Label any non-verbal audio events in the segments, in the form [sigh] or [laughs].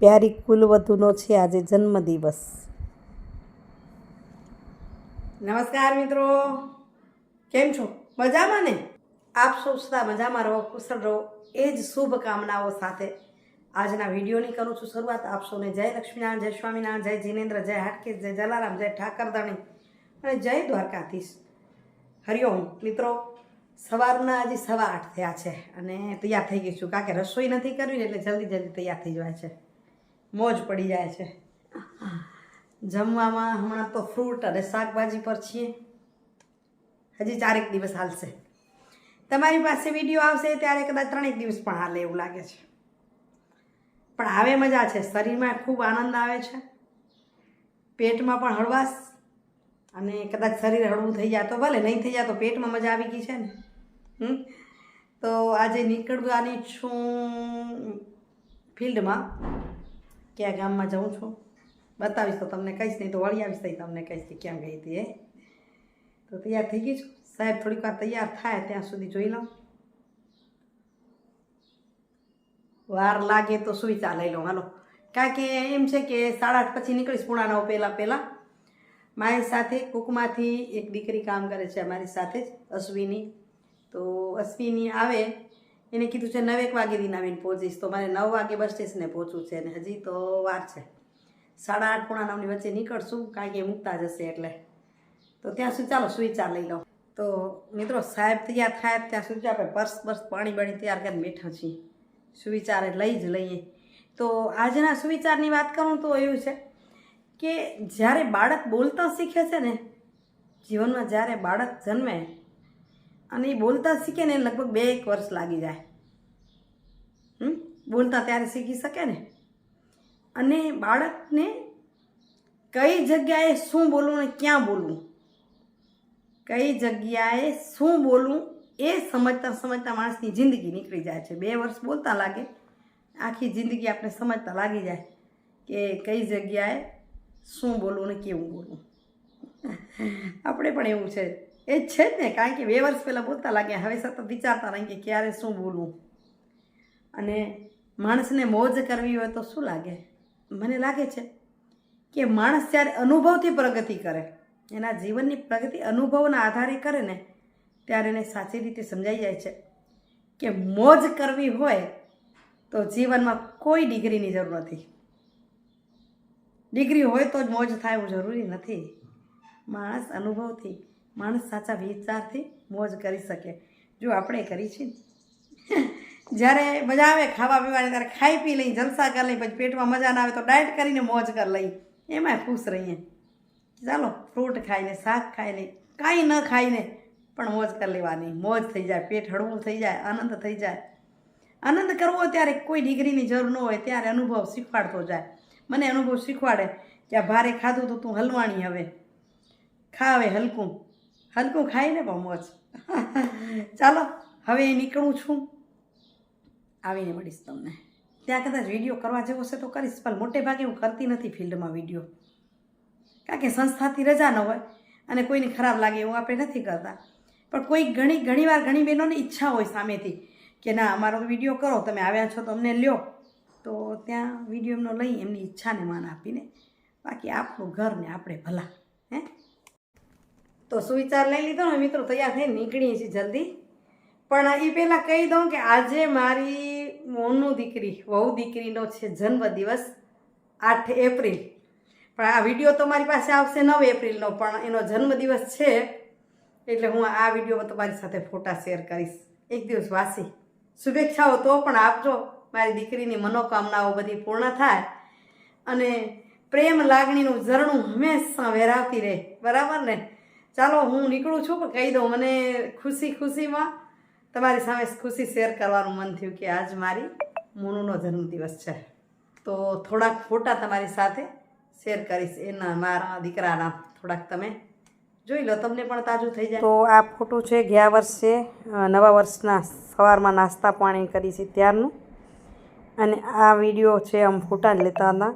પ્યારી કુલવધુનો છે આજે જન્મદિવસ. નમસ્કાર મિત્રો. કેમ છો? મજામાં ને? આપ સૌ મજામાં રહો, કુશળ રહો. એ જ શુભકામનાઓ સાથે આજના વિડીયોની કરું છું શરૂઆત. આપ સૌને જય લક્ષ્મીનારાયણ, જય સ્વામિનારાયણ, જય જીનેન્દ્ર, જય હાટકેશ, જય જલારામ, જય ઠાકરદાણી અને જય દ્વારકાધીશ. હરિઓમ મિત્રો, સવારના હજી સવા આઠ થયા છે અને તૈયાર થઈ ગઈ છું. કારણ કે રસોઈ નથી કરવી એટલે જલ્દી જલ્દી તૈયાર થઈ જાય છે. મોજ પડી જાય છે. જમવામાં હમણાં તો ફ્રૂટ અને શાકભાજી પર છીએ. હજી ચારેક દિવસ હાલશે. તમારી પાસે વીડિયો આવશે ત્યારે કદાચ ત્રણેક દિવસ પણ હાલે એવું લાગે છે. પણ આવે મજા છે. શરીરમાં ખૂબ આનંદ આવે છે. પેટમાં પણ હળવાશ અને કદાચ શરીર હળવું થઈ જાય તો ભલે, નહીં થઈ જાય તો પેટમાં મજા આવી ગઈ છે ને? તો આજે નીકળવાની છું ફિલ્ડમાં. ક્યાં ગામમાં જાઉં છું? બતાવીશ તો તમને કહીશ, નહીં તો વળી આવીશ તો તમને કહીશ કે ક્યાં ગઈ હતી એ. તો તૈયાર થઈ ગઈ છું. સાહેબ થોડીક વાર તૈયાર થાય, ત્યાં સુધી જોઈ લઉં. વાર લાગે તો સુઈ લઈ લઉં. હાલો. કારણ કે એમ છે કે સાડા આઠ પછી નીકળીશ પૂણા પહેલાં પહેલાં મારી સાથે કુકમાંથી એક દીકરી કામ કરે છે અમારી સાથે જ, અશ્વિની. તો અશ્વિની આવે એને કીધું છે નવેક વાગે દિન આવીને પહોંચીશ. તો મારે નવ વાગે બસ સ્ટેશને પહોંચવું છે અને હજી તો વાર છે. સાડા આઠ પોણા નવની વચ્ચે નીકળશું, કારણ કે મૂકતા જશે એટલે. તો ત્યાં સુધી ચાલો સુઈ લઈ લઉં. તો મિત્રો, સાહેબ તૈયાર થાય ત્યાં સુધી આપણે પર્સ બર્સ પાણી બાણી તૈયાર કરીને બેઠા છીએ. સુવિચારે લઈ જ લઈએ. તો આજના સુવિચારની વાત કરું તો એવું છે કે જ્યારે બાળક બોલતા શીખે છે ને, જીવનમાં જ્યારે બાળક જન્મે અને એ બોલતા શીખે ને લગભગ બે એક વર્ષ લાગી જાય. હમ? બોલતા ત્યારે શીખી શકે ને. અને બાળકને કઈ જગ્યાએ શું બોલવું ને ક્યાં બોલવું? કઈ જગ્યાએ શું બોલવું એ સમજતા સમજતા માણસની જિંદગી નીકળી જાય છે. બે વર્ષ બોલતા લાગે. આખી જિંદગી આપણે સમજતા લાગી જાય કે કઈ જગ્યાએ શું બોલવું ને કેવું બોલવું. [laughs] આપણે પણ એવું છે. એ છે જ ને, કારણ કે બે વર્ષ પહેલાં બોલતા લાગ્યા હવે સતત વિચારતા રહી કે ક્યારે શું બોલવું અને માણસને મોજ કરવી હોય તો શું લાગે? મને લાગે છે કે માણસ જ્યારે અનુભવથી પ્રગતિ કરે, એના જીવનની પ્રગતિ અનુભવના આધારે કરે ને, ત્યારે એને સાચી રીતે સમજાઈ જાય છે કે મોજ કરવી હોય તો જીવનમાં કોઈ ડિગ્રીની જરૂર નથી. ડિગ્રી હોય તો જ મોજ થાય એવું જરૂરી નથી. માણસ અનુભવથી માણસ સાચા વિચારથી મોજ કરી શકે. જો આપણે કરી છીએ જ્યારે મજા આવે ખાવા પીવાની, ત્યારે ખાઈ પી લઈ, જલસા કરી લઈ, પછી પેટમાં મજા ના આવે તો ડાયટ કરીને મોજ કરી લઈ. એમાં ખુશ રહીએ. ચાલો, ફ્રૂટ ખાઈને શાક ખાઈ લઈ કાંઈ ન ખાઈને પણ મોજ કરી લેવાની. મોજ થઈ જાય, પેટ હળવું થઈ જાય, આનંદ થઈ જાય. આનંદ કરવો ત્યારે કોઈ ડિગ્રીની જરૂર ન હોય, ત્યારે અનુભવ શીખવાડતો જાય. મને અનુભવ શીખવાડે કે આ ભારે ખાધું તો તું હલવાણી હવે. ખા હવે હલકું. હલકું ખાઈને પણ મોજ. ચાલો, હવે નીકળું છું. આવીને મળીશ તમને. ત્યાં કદાચ વીડિયો કરવા જેવો છે તો કરીશ, પણ મોટે ભાગે હું કરતી નથી ફિલ્ડમાં વીડિયો કારણ કે સંસ્થાથી રજા ન હોય અને કોઈને ખરાબ લાગે એવું આપણે નથી કરતા. પણ કોઈ ઘણી, ઘણીવાર ઘણી બહેનોને ઈચ્છા હોય સામેથી કે ના, અમારો વીડિયો કરો, તમે આવ્યા છો તો અમને લ્યો. તો ત્યાં વીડિયો એમનો લઈ એમની ઈચ્છાને માન આપીને બાકી આપણું ઘર ને આપણે ભલા, હે? તો સુવિચાર લઈ લીધો ને મિત્રો, તૈયાર થઈને નીકળીએ છીએ જલ્દી. પણ એ પહેલાં કહી દઉં કે આજે મારી મોનું દીકરી, વહુ દીકરીનો છે જન્મદિવસ આઠ એપ્રિલ. પણ આ વીડિયો તો મારી પાસે આવશે નવ એપ્રિલનો, પણ એનો જન્મદિવસ છે એટલે હું આ વિડીયોમાં તમારી સાથે ફોટા શેર કરીશ. એક દિવસ વાસી. શુભેચ્છાઓ તો, પણ આપજો મારી દીકરીની મનોકામનાઓ બધી પૂર્ણ થાય અને પ્રેમ લાગણીનું ઝરણું હંમેશા વેરાવતી રહે. બરાબર ને? ચાલો, હું નીકળું છું, પણ કહી દઉં, મને ખુશી, ખુશીમાં તમારી સામે ખુશી શેર કરવાનું મન થયું કે આજ મારી મોનુનો જન્મદિવસ છે. તો થોડાક ફોટા તમારી સાથે શેર કરીશ. એના, મારા દીકરાના થોડાક તમે જોઈ લો, તમને પણ તાજું થઈ જાય. તો આ ફોટો છે ગયા વર્ષે નવા વર્ષના સવારમાં નાસ્તા પાણી કરી છે ત્યારનું. અને આ વીડિયો છે આમ ફોટા જ લેતા હતા.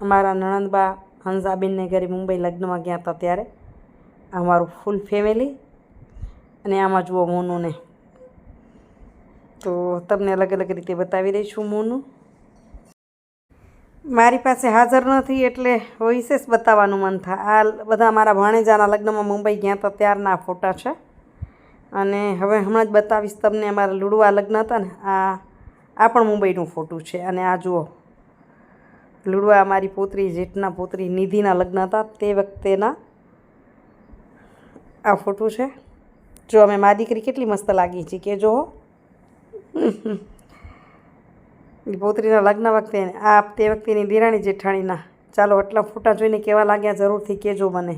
અમારા નણંદબા હંસાબેનને ઘરે મુંબઈ લગ્નમાં ગયા હતા ત્યારે. અમારું ફૂલ ફેમિલી અને આમાં જુઓ મોનુને. તો તમને અલગ અલગ રીતે બતાવી રહી છું મોનું. મારી પાસે હાજર નથી એટલે વિશેષ બતાવવાનું મન થાય આ બધા મારા ભાણેજાના લગ્નમાં મુંબઈ ગયા હતા, ત્યારના ફોટા છે. અને હવે હમણાં જ બતાવીશ તમને અમારા લુડવા લગ્ન હતા ને, આ આ પણ મુંબઈનું ફોટું છે. અને આ જુઓ. લુડવા અમારી પુત્રી જેઠના પુત્રી નિધિના લગ્ન હતા, તે વખતેના આ ફોટું છે. જો અમે મા દીકરી કેટલી મસ્ત લાગી છે કે જો પોતરીના લગ્ન વખતે આ તે વખતેની દિરાણી જેઠાણીના. ચાલો આટલા ફોટા જોઈને કેવા લાગ્યા જરૂરથી કહેજો મને.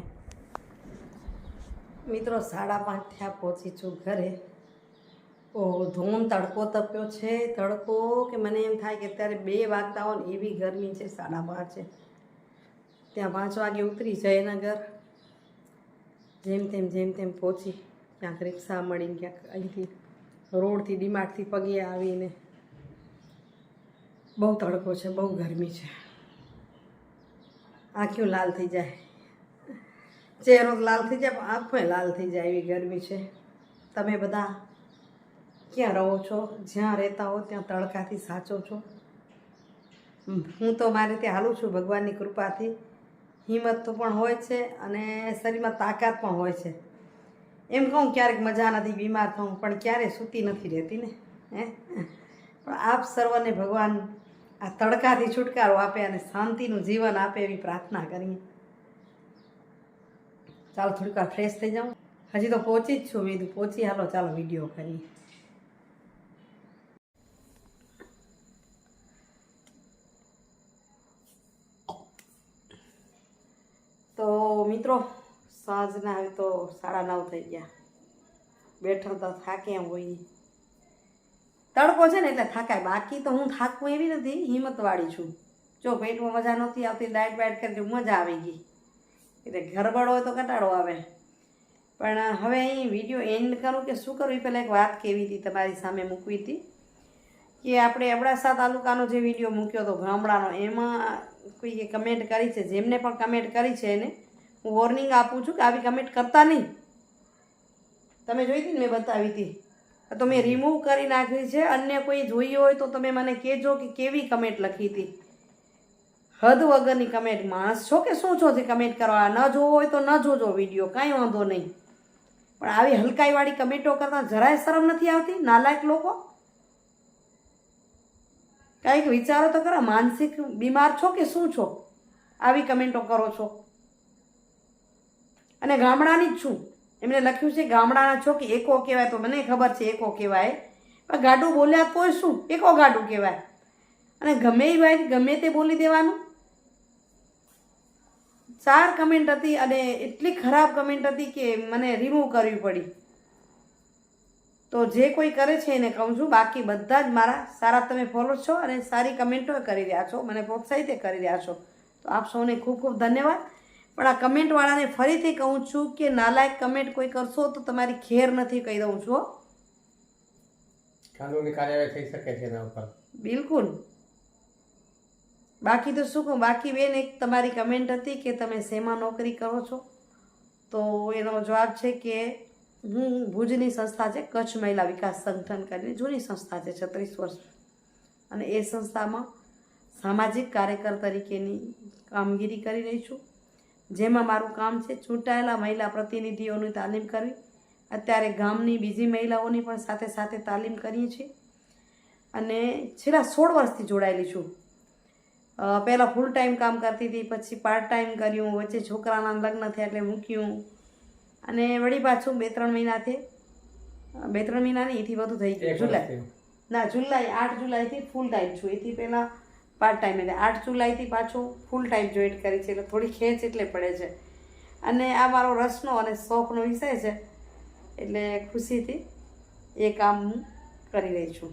મિત્રો, સાડા પાંચ થયા પહોંચી છું ઘરે. ઓ, ધૂમ તડકો તપ્યો છે. તડકો કે મને એમ થાય કે અત્યારે બે વાગતા હોય ને એવી ગરમી છે, સાડા પાંચે. ત્યાં પાંચ વાગે ઉતરી જયનગર જેમ તેમ જેમ તેમ પહોંચી ક્યાંક રિક્ષા મળીને ક્યાંક અહીંથી રોડથી, ડીમાર્ટથી પગે આવીને બહુ તડકો છે, બહુ ગરમી છે. આંખ્યું લાલ થઈ જાય. ચહેરો લાલ થઈ જાય, પણ આંખોએ લાલ થઈ જાય એવી ગરમી છે. તમે બધા ક્યાં રહો છો, જ્યાં રહેતા હો, ત્યાં તડકાથી સાચો છો? હું તો મારે ત્યાં હાલું છું ભગવાનની કૃપાથી. હિંમત તો પણ હોય છે અને શરીરમાં તાકાત પણ હોય છે. એમ કહું ક્યારેક મજા નથી, બીમાર થઉં પણ ક્યારેય સૂતી નથી રહેતી ને, હે? પણ આપ સર્વને ભગવાન આ તડકાથી છુટકારો આપે અને શાંતિનું જીવન આપે એવી પ્રાર્થના કરીએ. ચાલો થોડીક વાર ફ્રેશ થઈ જાઉં. હજી તો પહોંચી જ છું, મેં પહોંચી, હાલો, ચાલો વીડિયો કરીએ તો મિત્રો, સાંજના હવે તો સાડા નવ થઈ ગયા. બેઠો તો થાકે એમ હોય. તડકો છે ને એટલે થાકાય. બાકી તો હું થાકવું એવી નથી, હિંમતવાળી છું. જો પેટમાં મજા નહોતી આવતી, ડાયટ બાયટ કરી મજા આવી ગઈ. એટલે ગરબડ હોય તો કંટાળો આવે. પણ હવે અહીં વીડિયો એન્ડ કરું કે શું કરું એ પહેલાં એક વાત કેવી હતી તમારી સામે મૂકવી હતી? કે આપણે અબડાસા તાલુકાનો જે વીડિયો મૂક્યો હતો ગામડાનો, એમાં કોઈએ કમેન્ટ કરી છે? જેમને પણ કમેન્ટ કરી છે એને હું વોર્નિંગ આપું છું કે આવી કમેન્ટ કરતા નહીં. તમે જોઈ હતી ને મેં બતાવી હતી? તો મેં રિમૂવ કરી નાખી છે. અન્ય કોઈ જોઈ હોય તો તમે મને કહેજો કે કેવી કમેન્ટ લખી હતી. હદ વગરની કમેન્ટ માણસ છો કે શું છો જે કમેન્ટ કરવા? ન જોવો હોય તો ન જોજો વીડિયો કાંઈ વાંધો નહીં. પણ આવી હલકાઈવાળી કમેન્ટો કરતાં જરાય શરમ નથી આવતી? નાલાયક લોકો? કાંઈક વિચારો તો ખરા માનસિક બીમાર છો કે શું છો? આવી કમેન્ટો કરો છો. અને ગામડાની જ છું. એમણે લખ્યું છે, ગામડાના છો કે એકો કહેવાય, તો મને ખબર છે એકો કહેવાય. પણ ગાડું બોલ્યા તોય શું? એકો ગાડું કહેવાય. અને ગમે એ ભાઈ ગમે તે બોલી દેવાનું. ચાર કમેન્ટ હતી અને એટલી ખરાબ કમેન્ટ હતી કે મને રિમૂવ કરવી પડી. તો જે કોઈ કરે છે એને કહું છું, બાકી બધા જ મારા સારા તમે ફોલો છો અને સારી કમેન્ટો કરી રહ્યા છો, મને પ્રોત્સાહિત કરી રહ્યા છો. તો આપ સૌને ખૂબ ખૂબ ધન્યવાદ. પણ આ કમેન્ટવાળાને ફરીથી કહું છું કે નાલાયક કમેન્ટ કોઈ કરશો તો તમારી ખેર નથી કહી દઉં છું. કાનૂની કાર્યવાહી થઈ શકે છે એના ઉપર. બિલકુલ. બાકી તો શું કહું બાકી બેન એક તમારી કમેન્ટ હતી કે તમે શેમાં નોકરી કરો છો? તો એનો જવાબ છે કે હું ભુજની સંસ્થા છે કચ્છ મહિલા વિકાસ સંગઠન કરીને જૂની સંસ્થા છે છત્રીસ વર્ષ. અને એ સંસ્થામાં સામાજિક કાર્યકર તરીકેની કામગીરી કરી રહી છું. જેમાં મારું કામ છે ચૂંટાયેલા મહિલા પ્રતિનિધિઓની તાલીમ કરવી. અત્યારે ગામની બીજી મહિલાઓની પણ સાથે સાથે તાલીમ કરીએ છીએ. અને છેલ્લા સોળ વર્ષથી જોડાયેલી છું. પહેલાં ફૂલ ટાઈમ કામ કરતી હતી પછી પાર્ટ ટાઈમ કર્યું વચ્ચે છોકરાના લગ્ન થયા એટલે મૂક્યું. અને વળી પાછું બે ત્રણ મહિનાથી બે ત્રણ મહિનાની એથી વધુ થઈ ગયું. જુલાઈ. ના જુલાઈ આઠ જુલાઈથી ફૂલ ટાઈમ છું. એથી પહેલાં પાર્ટ ટાઈમ એટલે આઠ જુલાઈથી પાછું ફૂલ ટાઈમ જોઈન કરી છે એટલે થોડી ખેંચ એટલે પડે છે. અને આ મારો રસનો અને શોખનો વિષય છે એટલે ખુશીથી એ કામ હું કરી રહી છું.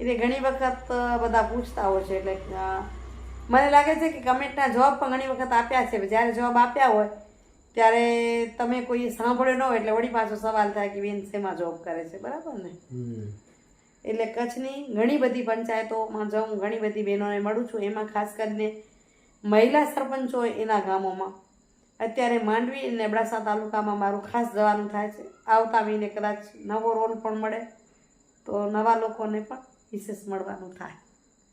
એટલે ઘણી વખત બધા પૂછતા હોય છે એટલે મને લાગે છે કે કમેન્ટના જવાબ પણ ઘણી વખત આપ્યા છે. જ્યારે જવાબ આપ્યા હોય, ત્યારે તમે કોઈ સાંભળ્યો ન હોય એટલે વળી પાછો સવાલ થાય કે બેન શેમાં જોબ કરે છે? બરાબર ને. એટલે કચ્છની ઘણી બધી પંચાયતોમાં જાઉં, ઘણી બધી બહેનોને મળું છું. એમાં ખાસ કરીને મહિલા સરપંચ એના ગામોમાં. અત્યારે માંડવી અને અબડાસા તાલુકામાં મારું ખાસ જવાનું થાય છે. આવતા મહિને કદાચ નવો રોલ પણ મળે, તો નવા લોકોને પણ વિશેષ મળવાનું થાય.